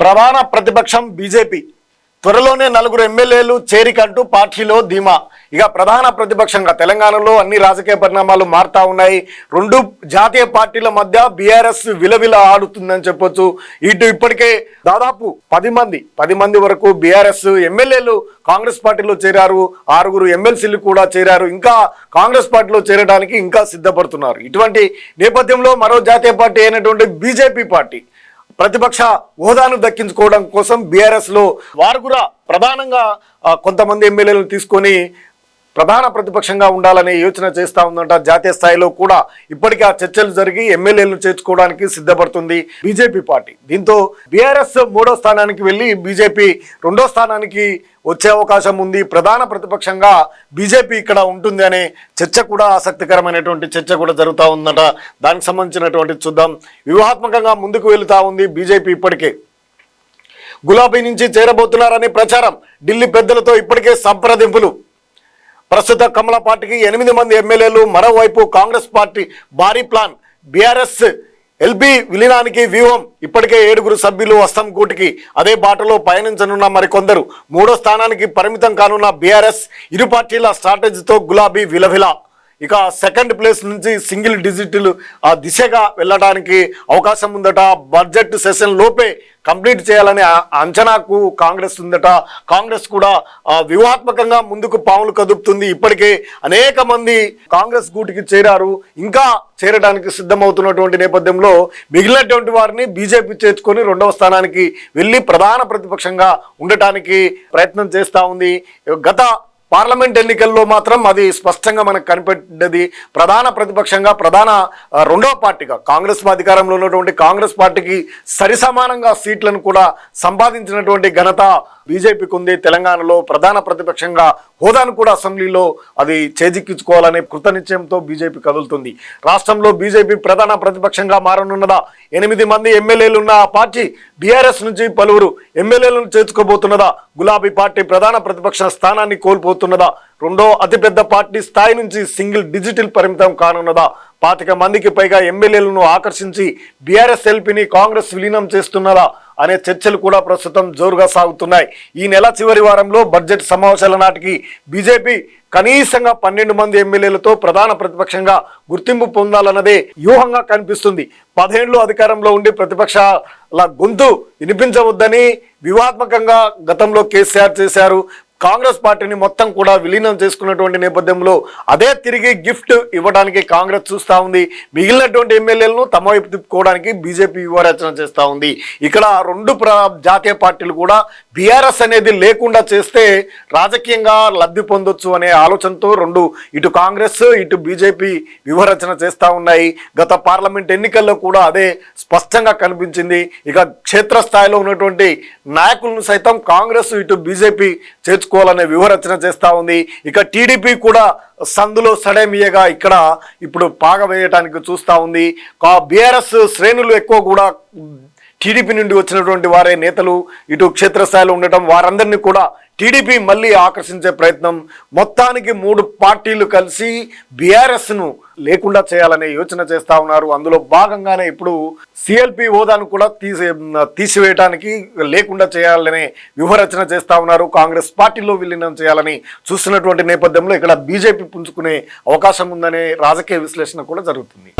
ప్రధాన ప్రతిపక్షం బీజేపీ. త్వరలోనే నలుగురు ఎమ్మెల్యేలు చేరికంటూ పార్టీలో ధీమా. ఇక ప్రధాన ప్రతిపక్షంగా తెలంగాణలో అన్ని రాజకీయ పరిణామాలు మారుతా ఉన్నాయి. రెండు జాతీయ పార్టీల మధ్య బీఆర్ఎస్ విలవిల ఆడుతుందని చెప్పొచ్చు. ఇటు ఇప్పటికే దాదాపు పది మంది పది మంది వరకు బీఆర్ఎస్ ఎమ్మెల్యేలు కాంగ్రెస్ పార్టీలో చేరారు. ఆరుగురు ఎమ్మెల్సీలు కూడా చేరారు. ఇంకా కాంగ్రెస్ పార్టీలో చేరడానికి ఇంకా సిద్ధపడుతున్నారు. ఇటువంటి నేపథ్యంలో మరో జాతీయ పార్టీ అయినటువంటి బీజేపీ పార్టీ ప్రతిపక్ష హోదాను దక్కించుకోవడం కోసం బీఆర్ఎస్లో వారు కూడా ప్రధానంగా కొంతమంది ఎమ్మెల్యేలను తీసుకొని ప్రధాన ప్రతిపక్షంగా ఉండాలనే యోచన చేస్తా ఉందంట. జాతీయ స్థాయిలో కూడా ఇప్పటికే ఆ చర్చలు జరిగి ఎమ్మెల్యేలను చేర్చుకోవడానికి సిద్ధపడుతుంది బీజేపీ పార్టీ. దీంతో బీఆర్ఎస్ మూడో స్థానానికి వెళ్ళి బీజేపీ రెండో స్థానానికి వచ్చే అవకాశం ఉంది. ప్రధాన ప్రతిపక్షంగా బీజేపీ ఇక్కడ ఉంటుంది అనే చర్చ కూడా ఆసక్తికరమైనటువంటి చర్చ కూడా జరుగుతూ ఉందట. దానికి సంబంధించినటువంటి చూద్దాం. వ్యూహాత్మకంగా ముందుకు వెళుతూ ఉంది బీజేపీ ఇప్పటికే. గులాబీ నుంచి చేరబోతున్నారనే ప్రచారం. ఢిల్లీ పెద్దలతో ఇప్పటికే సంప్రదింపులు. ప్రస్తుత కమల పార్టీకి ఎనిమిది మంది ఎమ్మెల్యేలు మరోవైపు కాంగ్రెస్ పార్టీ భారీ ప్లాన్. బీఆర్ఎస్ ఎల్బీ విలీనానికి వ్యూహం. ఇప్పటికే ఏడుగురు సభ్యులు వస్తం కూటికి అదే బాటలో పయనించనున్న మరికొందరు. మూడో స్థానానికి పరిమితం కానున్న బీఆర్ఎస్ ఇరు పార్టీల స్ట్రాటజీతో గులాబీ విలవిల. ఇక సెకండ్ ప్లేస్ నుంచి సింగిల్ డిజిటల్ ఆ దిశగా వెళ్ళడానికి అవకాశం ఉందట. బడ్జెట్ సెషన్ లోపే కంప్లీట్ చేయాలనే అంచనాకు కాంగ్రెస్ ఉందట. కాంగ్రెస్ కూడా వ్యూహాత్మకంగా ముందుకు పాములు కదుపుతుంది. ఇప్పటికే అనేక మంది కాంగ్రెస్ గూటికి చేరారు. ఇంకా చేరడానికి సిద్ధమవుతున్నటువంటి నేపథ్యంలో మిగిలినటువంటి వారిని బీజేపీ చేర్చుకొని రెండవ స్థానానికి వెళ్ళి ప్రధాన ప్రతిపక్షంగా ఉండటానికి ప్రయత్నం చేస్తూ ఉంది. గత పార్లమెంట్ ఎన్నికల్లో మాత్రం అది స్పష్టంగా మనకు కనిపెట్టేది ప్రధాన ప్రతిపక్షంగా ప్రధాన రెండవ పార్టీగా. కాంగ్రెస్ అధికారంలో ఉన్నటువంటి కాంగ్రెస్ పార్టీకి సరిసమానంగా సీట్లను కూడా సంపాదించినటువంటి ఘనత బీజేపీకి ఉంది తెలంగాణలో ప్రధాన ప్రతిపక్షంగా హోదాను కూడా అసెంబ్లీలో అది చేజిక్కించుకోవాలనే కృతనిశ్చయంతో బీజేపీ కదులుతుంది. రాష్ట్రంలో బీజేపీ ప్రధాన ప్రతిపక్షంగా మారనున్నదా? ఎనిమిది మంది ఎమ్మెల్యేలు ఉన్న ఆ పార్టీ బీఆర్ఎస్ నుంచి పలువురు ఎమ్మెల్యేలను చేర్చుకోబోతున్నదా? గులాబీ పార్టీ ప్రధాన ప్రతిపక్ష స్థానాన్ని కోల్పోతున్నదా? రెండో అతిపెద్ద పార్టీ స్థాయి నుంచి సింగిల్ డిజిటల్ పరిమితం కానున్నదా? పాతిక మందికి పైగా ఎమ్మెల్యేలను ఆకర్షించి బీఆర్ఎస్ ఎల్పీని కాంగ్రెస్ విలీనం చేస్తున్నదా? అనే చర్చలు కూడా ప్రస్తుతం జోరుగా సాగుతున్నాయి. ఈ నెల చివరి వారంలో బడ్జెట్ సమావేశాల నాటికి బీజేపీ కనీసంగా పన్నెండు మంది ఎమ్మెల్యేలతో ప్రధాన ప్రతిపక్షంగా గుర్తింపు పొందాలన్నదే వ్యూహంగా కనిపిస్తుంది. పదేళ్ళు అధికారంలో ఉండి ప్రతిపక్షాల గొంతు వినిపించవద్దని వ్యూహాత్మకంగా గతంలో కేసీఆర్ చేశారు. కాంగ్రెస్ పార్టీని మొత్తం కూడా విలీనం చేసుకున్నటువంటి నేపథ్యంలో అదే తిరిగి గిఫ్ట్ ఇవ్వడానికి కాంగ్రెస్ చూస్తూ ఉంది. మిగిలినటువంటి ఎమ్మెల్యేలను తమ వైపు తిప్పుకోవడానికి బీజేపీ వ్యూహరచన చేస్తూ ఉంది. ఇక్కడ రెండు జాతీయ పార్టీలు కూడా బీఆర్ఎస్ అనేది లేకుండా చేస్తే రాజకీయంగా లబ్ధి పొందొచ్చు అనే ఆలోచనతో రెండు ఇటు కాంగ్రెస్ ఇటు బీజేపీ వ్యూహరచన చేస్తూ ఉన్నాయి. గత పార్లమెంట్ ఎన్నికల్లో కూడా అదే స్పష్టంగా కనిపించింది. ఇక క్షేత్రస్థాయిలో ఉన్నటువంటి నాయకులను సైతం కాంగ్రెస్ ఇటు బీజేపీ చేర్చుకోవాలనే వ్యూహరచన చేస్తూ ఉంది. ఇక టీడీపీ కూడా సందులో సడేమియగా ఇక్కడ ఇప్పుడు పాగ వేయటానికి చూస్తూ ఉంది. కా బీఆర్ఎస్ శ్రేణులు ఎక్కువ కూడా టీడీపీ నుండి వచ్చినటువంటి వారే నేతలు. ఇటు క్షేత్రస్థాయిలో ఉండటం వారందరినీ కూడా టీడీపీ మళ్ళీ ఆకర్షించే ప్రయత్నం మొత్తానికి మూడు పార్టీలు కలిసి బీఆర్ఎస్ను లేకుండా చేయాలనే యోచన చేస్తా ఉన్నారు. అందులో భాగంగానే ఇప్పుడు సిఎల్పి హోదాను కూడా తీసే తీసివేయటానికి లేకుండా చేయాలనే వ్యూహరచన చేస్తా ఉన్నారు. కాంగ్రెస్ పార్టీలో విలీనం చేయాలని చూస్తున్నటువంటి నేపథ్యంలో ఇక్కడ బీజేపీ పుంజుకునే అవకాశం ఉందనే రాజకీయ విశ్లేషణ కూడా జరుగుతుంది.